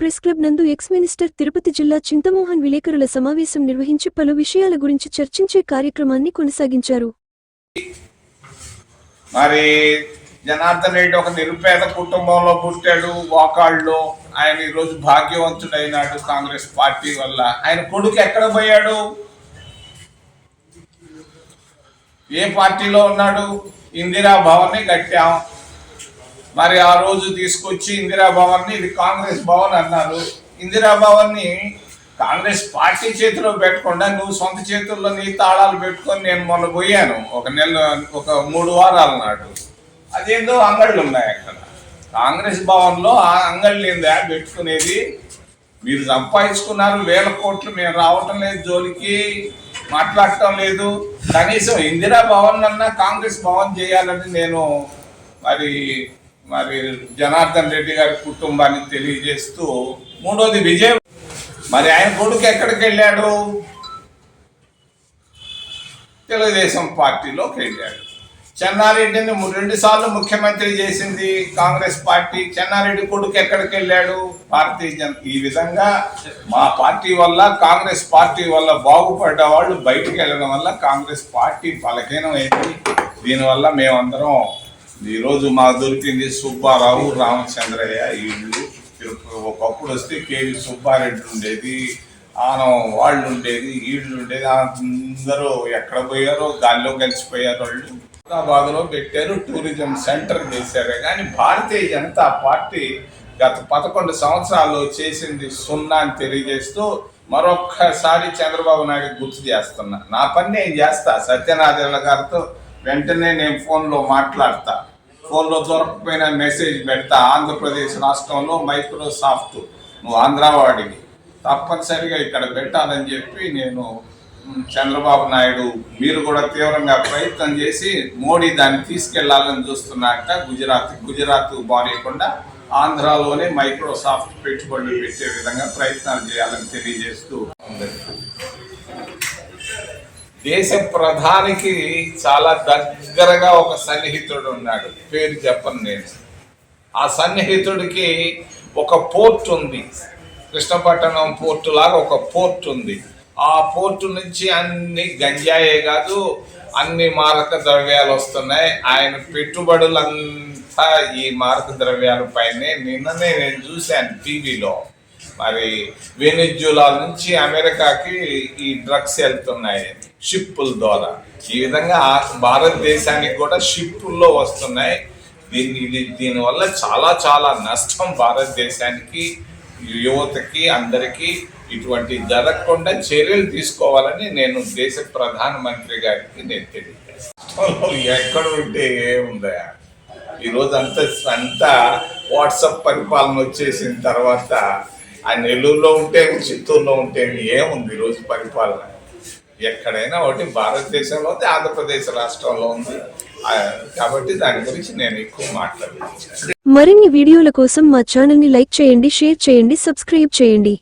Press club నందు ex minister Tirupati జిల్లా చింతమోహన్ విలేకరుల సమావేశం నిర్వహించి పలు విషయాల గురించి చర్చించే కార్యక్రమాన్ని కొనసాగించారు. మరి జనార్దన్ రెడ్డి ఒక నిరుపేద కుటుంబంలో పుట్టాడు వాకాళ్ళు ఆయన ఈరోజు భాగ్యవంతుడైనాడు కాంగ్రెస్ పార్టీ వల్ల. ఆయన కొడుకు ఎక్కడ పోయాడు? ఏ పార్టీలో ఉన్నాడు? ఇందిరా భవన్ని కట్టాం. మరి ఆ రోజు తీసుకొచ్చి ఇందిరా భవన్ని ఇది కాంగ్రెస్ భవన్ అన్నారు. ఇందిరా భవన్ని కాంగ్రెస్ పార్టీ చేతిలో పెట్టకుండా నువ్వు సొంత చేతుల్లో నీ తాళాలు పెట్టుకొని నేను మొన్న పోయాను. ఒక నెల ఒక మూడు వారాల నాడు. అదేందో అంగళ్ళు ఉన్నాయి అక్కడ. కాంగ్రెస్ భవన్లో ఆ అంగళ్ళు ఏందా పెట్టుకునేది? మీరు సంపాదించుకున్నారు వేల కోట్లు మేము రావటం లేదు జోలికి మాట్లాడటం లేదు. కనీసం ఇందిరా భవన్ అన్నా కాంగ్రెస్ భవన్ చేయాలని నేను మరి మరి జనార్దన్ రెడ్డి గారి కుటుంబానికి తెలియజేస్తూ మూడోది విజయం. మరి ఆయన కొడుకు ఎక్కడికి వెళ్ళాడు? తెలుగుదేశం పార్టీలోకి వెళ్ళాడు. చెన్నారెడ్డిని ము- రెండు సార్లు ముఖ్యమంత్రి చేసింది కాంగ్రెస్ పార్టీ. చెన్నారెడ్డి కొడుకు ఎక్కడికి వెళ్ళాడు? భారతీయ జన ఈ విధంగా మా పార్టీ వల్ల కాంగ్రెస్ పార్టీ వల్ల బాగుపడ్డ వాళ్ళు బయటికి వెళ్ళడం వల్ల కాంగ్రెస్ పార్టీ బలహీనమైంది. దీనివల్ల మేమందరం ఈరోజు మాకు దొరికింది సుబ్బారావు రామచంద్రయ్య. వీళ్ళు ఒకప్పుడు వస్తే కేవీ సుబ్బారెడ్డి ఉండేది ఆనం వాళ్ళు ఉండేది వీళ్ళు ఉండేది. అందరూ ఎక్కడ పోయారో గాల్లో కలిసిపోయారు వాళ్ళు. హైదరాబాద్లో పెట్టారు టూరిజం సెంటర్ చేశారు. కానీ భారతీయ జనతా పార్టీ గత పదకొండు సంవత్సరాల్లో చేసింది సున్నా అని తెలియజేస్తూ మరొక్కసారి చంద్రబాబు నాయుడు గుర్తు చేస్తున్నా. నా పని నేను చేస్తా. సత్యనారాయణ గారితో వెంటనే నేను ఫోన్లో మాట్లాడతా. ఫోన్లో దొరకపోయిన మెసేజ్ పెడతా ఆంధ్రప్రదేశ్ రాష్ట్రంలో మైక్రోసాఫ్ట్ నువ్వు ఆంధ్రవాడివి. తప్పనిసరిగా ఇక్కడ పెట్టాలని చెప్పి నేను చంద్రబాబు నాయుడు మీరు కూడా తీవ్రంగా ప్రయత్నం చేసి మోడీ దాన్ని తీసుకెళ్ళాలని చూస్తున్నాక గుజరాత్ గుజరాత్ బానేయకుండా ఆంధ్రాలోనే మైక్రోసాఫ్ట్ పెట్టుబడులు పెట్టే విధంగా ప్రయత్నాలు చేయాలని తెలియజేస్తూ దేశ ప్రధానికి చాలా దగ్గరగా ఒక సన్నిహితుడు ఉన్నాడు. పేరు చెప్పను నేను. ఆ సన్నిహితుడికి ఒక పోర్ట్ ఉంది. కృష్ణపట్టణం పోర్టు లాగా ఒక పోర్ట్ ఉంది. ఆ పోర్టు నుంచి అన్ని గంజాయే కాదు అన్ని మారక ద్రవ్యాలు వస్తున్నాయి. ఆయన పెట్టుబడులంతా ఈ మారక ద్రవ్యాల పైనే. నిన్ననే నేను చూశాను టీవీలో. మరి వెనిజులా నుంచి అమెరికాకి ఈ డ్రగ్స్ వెళ్తున్నాయి. షిప్పుల ద్వారా. ఈ విధంగా భారతదేశానికి కూడా షిప్పుల్లో వస్తున్నాయి. దీన్ని ఇది దీనివల్ల చాలా చాలా నష్టం భారతదేశానికి యువతకి అందరికీ ఇటువంటి జరగకుండా చర్యలు తీసుకోవాలని నేను దేశ ప్రధానమంత్రి గారికి నేను తెలియజేస్తాను. ఎక్కడ ఉంటే ఏముందా ఈరోజు అంతా అంతా వాట్సాప్ పరిపాలన వచ్చేసిన తర్వాత ఆ నెల్లూరులో ఉంటే చిత్తూరులో ఉంటే ఏముంది ఈరోజు పరిపాలన? ఎక్కడైనా ఒకటి భారతదేశంలో ఉంది ఆంధ్రప్రదేశ్ రాష్ట్రంలో ఉంది. కాబట్టి దాని గురించి నేను ఎక్కువ మాట్లాడలేదు. మరిన్ని వీడియోల కోసం మా ఛానల్ని లైక్ చేయండి షేర్ చేయండి సబ్స్క్రైబ్ చేయండి.